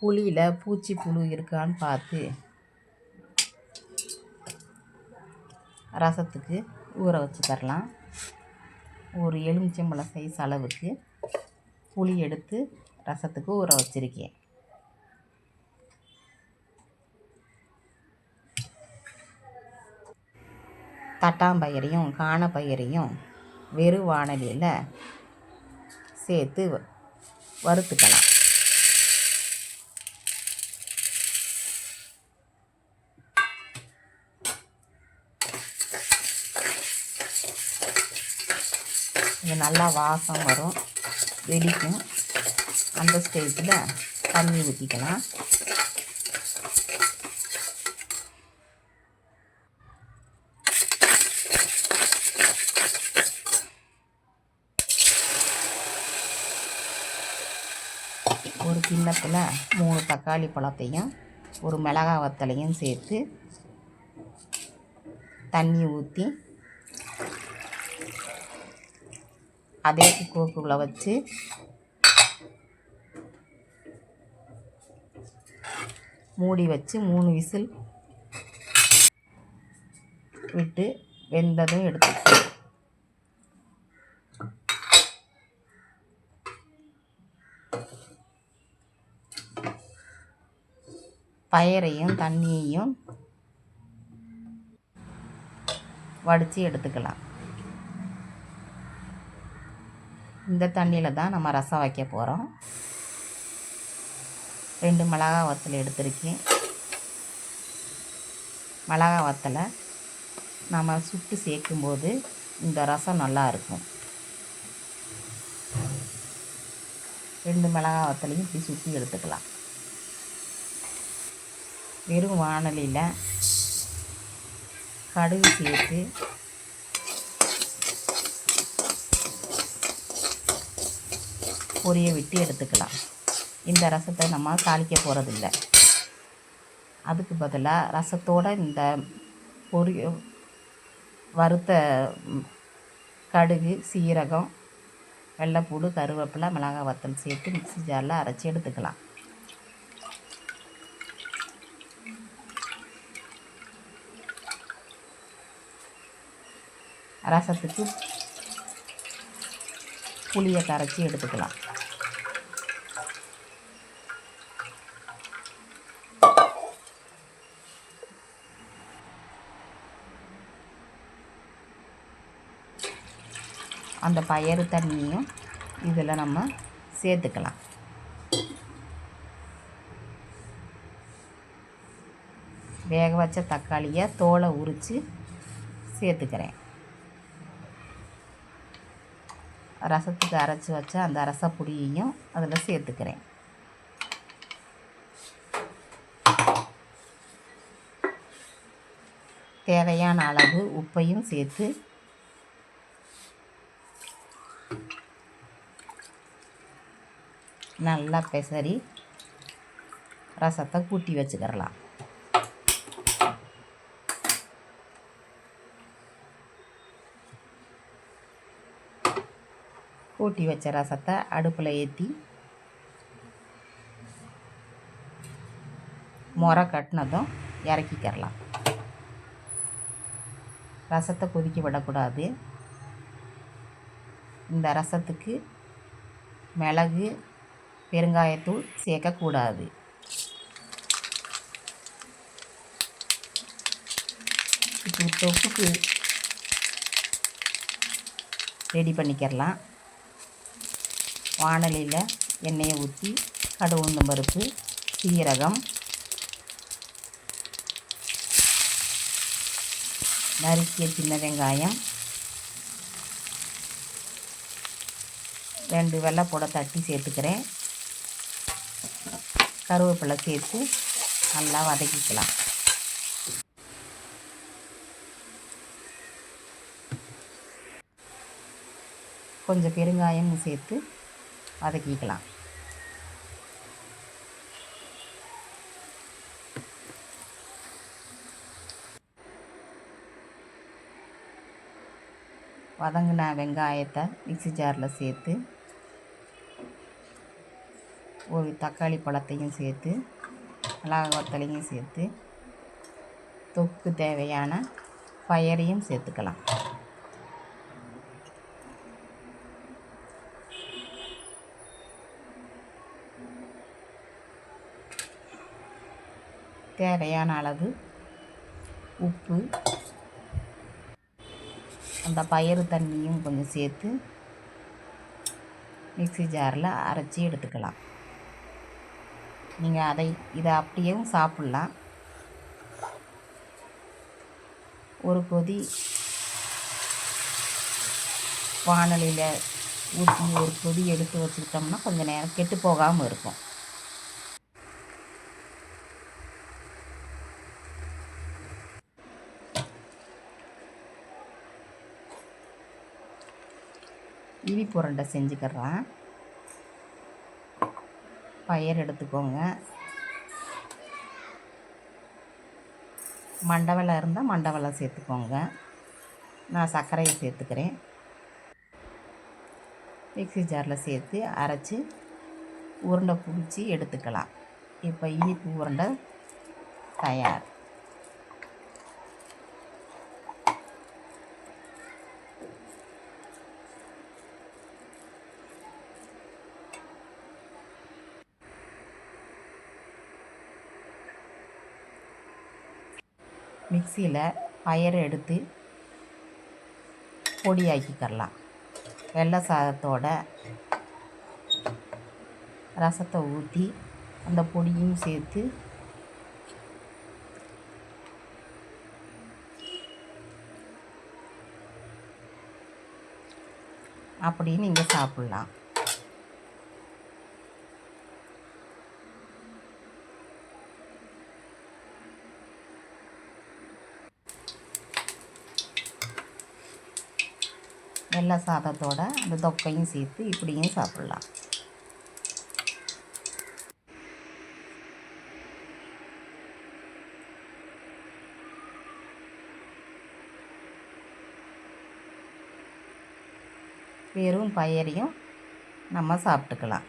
புளியில் பூச்சி புழு இருக்கான்னு பார்த்து ரசத்துக்கு ஊற வச்சு தரலாம். ஒரு எலுமிச்சம்பழம் சைஸ் அளவுக்கு புளி எடுத்து ரசத்துக்கு ஊற வச்சுருக்கேன். தட்டாம்பயிரையும் காணப்பயிரையும் வெறும் வானலியில் சேர்த்து வறுத்துக்கலாம். கொஞ்சம் நல்லா வாசம் வரும். வெடிக்கும். அந்த ஸ்டேஜில் தண்ணி ஊற்றிக்கலாம் ஒரு கிண்ணத்தில் மூணு தக்காளி பழத்தையும் ஒரு மிளகா வத்தலையும் சேர்த்து தண்ணி ஊற்றி அதே குக்கருக்குள்ளே வச்சு மூடி வச்சு மூணு விசில் விட்டு வெந்ததும் எடுத்து பயரையும் தண்ணியையும் வடித்து எடுத்துக்கலாம். இந்த தண்ணியில் தான் நம்ம ரசம் வைக்க போகிறோம் ரெண்டு மிளகா வத்தல் எடுத்திருக்கேன். மிளகா வத்தலை நம்ம சுட்டு சேர்க்கும்போது இந்த ரசம் நல்லா இருக்கும். ரெண்டு மிளகா வத்தலையும் இப்படி சுற்றி எடுத்துக்கலாம். வெறும் வானலியில் கடுகு சேர்த்து பொரிய விட்டு எடுத்துக்கலாம். இந்த ரசத்தை நம்ம தாளிக்க போகிறதில்ல அதுக்கு பதிலாக ரசத்தோடு இந்த பொரிய வறுத்த கடுகு சீரகம் வெள்ளைப்பூடு கருவேப்பிலை மிளகாய் வத்தல் சேர்த்து மிக்சி ஜாரில் அரைச்சி எடுத்துக்கலாம். ரசத்துக்கு புளியை கரைச்சி எடுத்துக்கலாம். அந்த பயறு தண்ணியும் இதில் நம்ம சேர்த்துக்கலாம். வேக வச்ச தக்காளியை தோலை உரித்து சேர்த்துக்கிறேன். ரசத்துக்கு அரைச்சி வச்ச அந்த ரசப்பொடியையும் அதில் சேர்த்துக்கிறேன். தேவையான அளவு உப்பையும் சேர்த்து நல்லா பெசரி ரசத்தை கூட்டி வச்சுக்கிறலாம் கூட்டி வச்ச ரசத்தை அடுப்பில் ஏற்றி முறை கட்டினதும் இறக்கிக்கிறலாம் ரசத்தை கொதிக்க விடக்கூடாது. இந்த ரசத்துக்கு மிளகு பெருங்காயத்தூள் சேர்க்கக்கூடாது. இப்போ தொப்புக்கு ரெடி பண்ணிக்கிறலாம் வானலியில் எண்ணெயை ஊற்றி கடுகு உளுந்தம் பருப்பு சீரகம் நறுக்கிய சின்ன வெங்காயம் ரெண்டு வெள்ளைப்பூடை தட்டி சேர்த்துக்கிறேன். கருவேப்பிலை சேர்த்து நல்லா வதக்கிக்கலாம். கொஞ்சம் பெருங்காயமும் சேர்த்து வதக்கிக்கலாம். வதங்கின வெங்காயத்தை மிக்சி ஜாரில் சேர்த்து ஒரு தக்காளி பழத்தையும் சேர்த்து மிளகா வத்தலையும் சேர்த்து தொக்கு தேவையான பயரையும் சேர்த்துக்கலாம். தேவையான அளவு உப்பு அந்த பயிறு தண்ணியும் கொஞ்சம் சேர்த்து மிக்ஸி ஜாரில் அரைச்சி எடுத்துக்கலாம். நீங்கள் அதை இதை அப்படியேவும் சாப்பிட்லாம். ஒரு கொதி வானலியில் ஊற்றி ஒரு கொதி எடுத்து வச்சுக்கிட்டோம்னா கொஞ்சம் நேரம் கெட்டு போகாமல் இருக்கும். இவி புரண்டை செஞ்சுக்கிறேன். பயிர் எடுத்துக்கோங்க. மண்டவலை இருந்தால் மண்டவலை சேர்த்துக்கோங்க. நான் சர்க்கரையை சேர்த்துக்கிறேன். மிக்ஸி ஜாரில் சேர்த்து அரைச்சி உருண்டை பிடிச்சி எடுத்துக்கலாம். இப்போ இனிப்பு உருண்டை தயார். மிக்சியில் பயறு எடுத்து பொடியாக்கிக்கிறலாம் வெள்ளை சாதத்தோட ரசத்தை ஊற்றி அந்த பொடியும் சேர்த்து அப்படின்னு நீங்கள் சாப்பிட்லாம். வெள்ளை சாதத்தோட அந்த தொக்கையும் சேர்த்து இப்படியும் சாப்பிட்லாம். வெறும் பயரையும் நம்ம சாப்பிட்டுக்கலாம்.